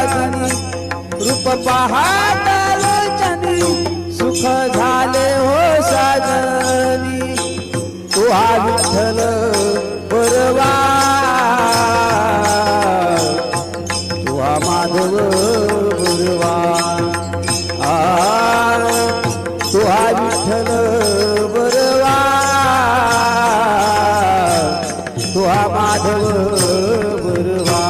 आसनी रूप पाहता सुख झाले हो साजनी. तुहा विठ्ठल परवा. तुहा माधव गुरवा. आ तुहा विठ्ठल बरवा. तुहा माधव गुरवा.